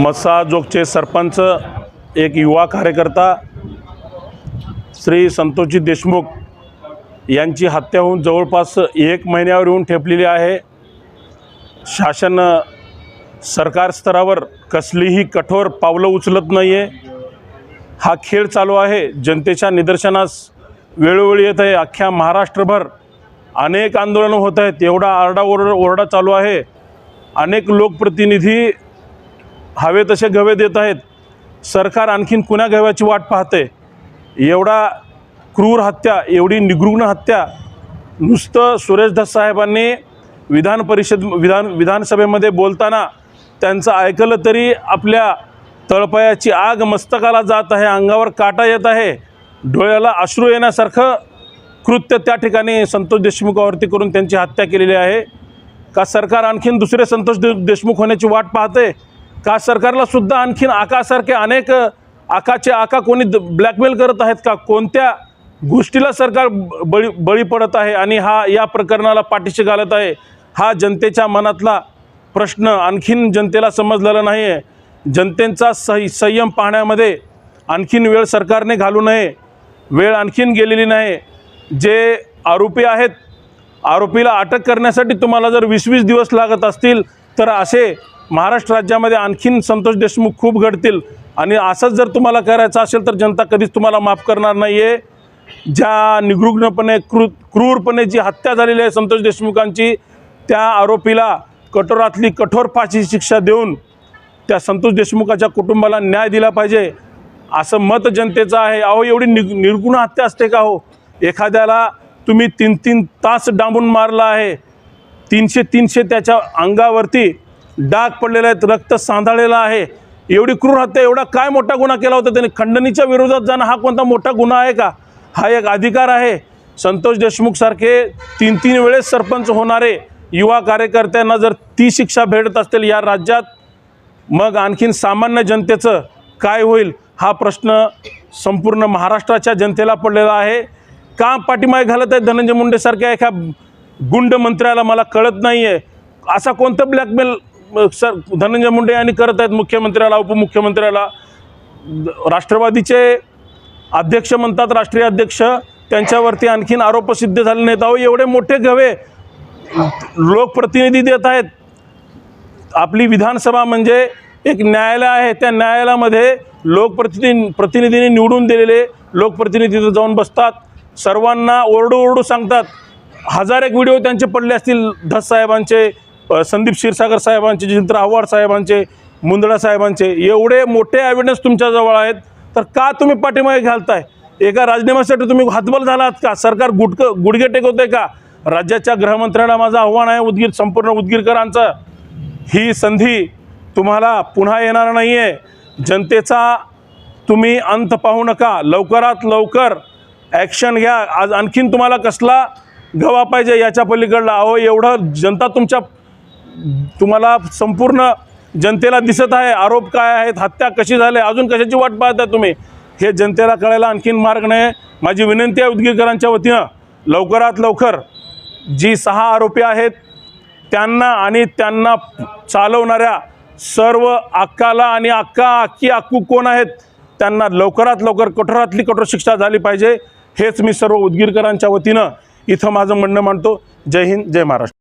मसाजोगचे सरपंच एक युवा कार्यकर्ता श्री संतोषजी देशमुख यांची हत्या होऊन जवळपास एक महिन्यावर येऊन ठेपलेली आहे. शासन सरकार स्तरावर कसलीही कठोर पावलं उचलत नाही आहे हा खेळ चालू आहे. जनतेच्या निदर्शनास वेळोवेळी येत आहे. अख्ख्या महाराष्ट्रभर अनेक आंदोलनं होत आहेत. एवढा आरडाओरड ओरडा चालू आहे. अनेक लोकप्रतिनिधी हवे तसे गवे देत आहेत. सरकार आणखीन कुण्या गव्याची वाट पाहते? एवढा क्रूर हत्या एवढी निगृण हत्या नुसतं सुरेश धस साहेबांनी विधान परिषद विधान विधानसभेमध्ये बोलताना त्यांचं ऐकलं तरी आपल्या तळपायाची आग मस्तकाला जात आहे अंगावर काटा येत आहे. डोळ्याला अश्रू येण्यासारखं कृत्य त्या ठिकाणी संतोष देशमुखावरती करून त्यांची हत्या केलेली आहे. का सरकार आणखीन दुसरे संतोष दे देशमुख होण्याची वाट पाहते? का सरकारला सुद्धा आणखीन आकासारखे अनेक आकाचे आका कोणी द- ब्लॅकमेल करत आहेत का? कोणत्या गोष्टीला सरकार ब- बळी बळी पडत आहे? आणि हा या प्रकरणाला पाठीशी घालत आहे? हा जनतेच्या मनातला प्रश्न आणखीन जनतेला समजलेला नाही आहे जनतेचा सय संयम पाहण्यामध्ये आणखीन वेळ सरकारने घालू नये. वेळ आणखीन गेलेली नाही. जे आरोपी आहेत आरोपीला अटक करण्यासाठी तुम्हाला जर वीस वीस दिवस लागत असतील तर असे महाराष्ट्र राज्यामध्ये आणखीन संतोष देशमुख खूप घडतील. आणि असंच जर तुम्हाला करायचं असेल तर जनता कधीच तुम्हाला माफ करणार नाही आहे ज्या निगृग्णपणे क्रू क्रूरपणे जी हत्या झालेली आहे संतोष देशमुखांची त्या आरोपीला कठोरातली कठोर फाशी शिक्षा देऊन त्या संतोष देशमुखाच्या कुटुंबाला न्याय दिला पाहिजे. असं मत जनतेचं आहे. अहो एवढी निग निर्गुण हत्या असते का हो? एखाद्याला तुम्ही तीन तीन तास डांबून मारला आहे. तीनशे तीनशे त्याच्या अंगावरती डाग पडलेले आहेत रक्त सांधाळलेलं आहे. एवढी क्रूर हत्या एवढा काय मोठा गुन्हा केला होता त्यांनी? खंडणीच्या विरोधात जाणं हा कोणता मोठा गुन्हा आहे का? हा एक अधिकार आहे. संतोष देशमुखसारखे तीन तीन वेळेस सरपंच होणारे युवा कार्यकर्त्यांना जर ती शिक्षा भेटत असतील या राज्यात मग आणखीन सामान्य जनतेचं काय होईल? हा प्रश्न संपूर्ण महाराष्ट्राच्या जनतेला पडलेला आहे. का पाठीमागे घालत आहे धनंजय मुंडेसारख्या एका गुंड मंत्र्याला? मला कळत नाही आहे असा कोणतं ब्लॅकमेल सर धनंजय मुंडे यांनी करत आहेत मुख्यमंत्र्याला उपमुख्यमंत्र्याला. राष्ट्रवादीचे अध्यक्ष म्हणतात राष्ट्रीय अध्यक्ष. त्यांच्यावरती आणखीन आरोप सिद्ध झाले नाहीत. अहो एवढे मोठे गवे लोकप्रतिनिधी देत आहेत. आपली विधानसभा म्हणजे एक न्यायालय आहे. त्या न्यायालयामध्ये लोकप्रतिनिधी प्रतिनिधींनी निवडून दिलेले लोकप्रतिनिधी तिथं जाऊन बसतात. सर्वांना ओरडू ओरडू सांगतात. हजार एक व्हिडिओ त्यांचे पडले असतील धस साहेबांचे. संदीप क्षीरसागर साहेबांचे जितेंद्र आव्हाड साहेबांचे मुंदडा साहेबांचे एवढे मोठे ॲव्हिडन्स तुमच्याजवळ आहेत. तर का तुम्ही पाठीमागे घालताय? एका राजीनाम्यासाठी तुम्ही हातबल झालात का? सरकार गुटक गुडघे टेकवतंय का? राज्याच्या गृहमंत्र्यांना माझं आव्हान आहे उदगीर संपूर्ण उदगीरकरांचं. ही संधी तुम्हाला पुन्हा येणार नाही आहे जनतेचा तुम्ही अंत पाहू नका. लवकरात लवकर ॲक्शन घ्या. आज आणखीन तुम्हाला कसला गवा पाहिजे याच्या पलीकडला. अहो एवढं जनता तुमच्या तुम्हाला संपूर्ण जनतेला दिसत आहे आरोप काय आहेत हत्या कशी झाली अजून कशाची वाट पाहता तुम्ही? हे जनतेला कळायला आणखीन मार्ग नाही. माझी विनंती आहे उदगीरकरांच्या वतीनं लवकरात लवकर जी सहा आरोपी आहेत त्यांना आणि त्यांना चालवणाऱ्या सर्व अक्काला आणि अक्का अक्की अक्कू कोण आहेत त्यांना लवकरात लवकर कठोरातली कठोर शिक्षा झाली पाहिजे. हेच मी सर्व उदगीरकरांच्या वतीनं इथं माझं म्हणणं मांडतो. जय हिंद जय महाराष्ट्र.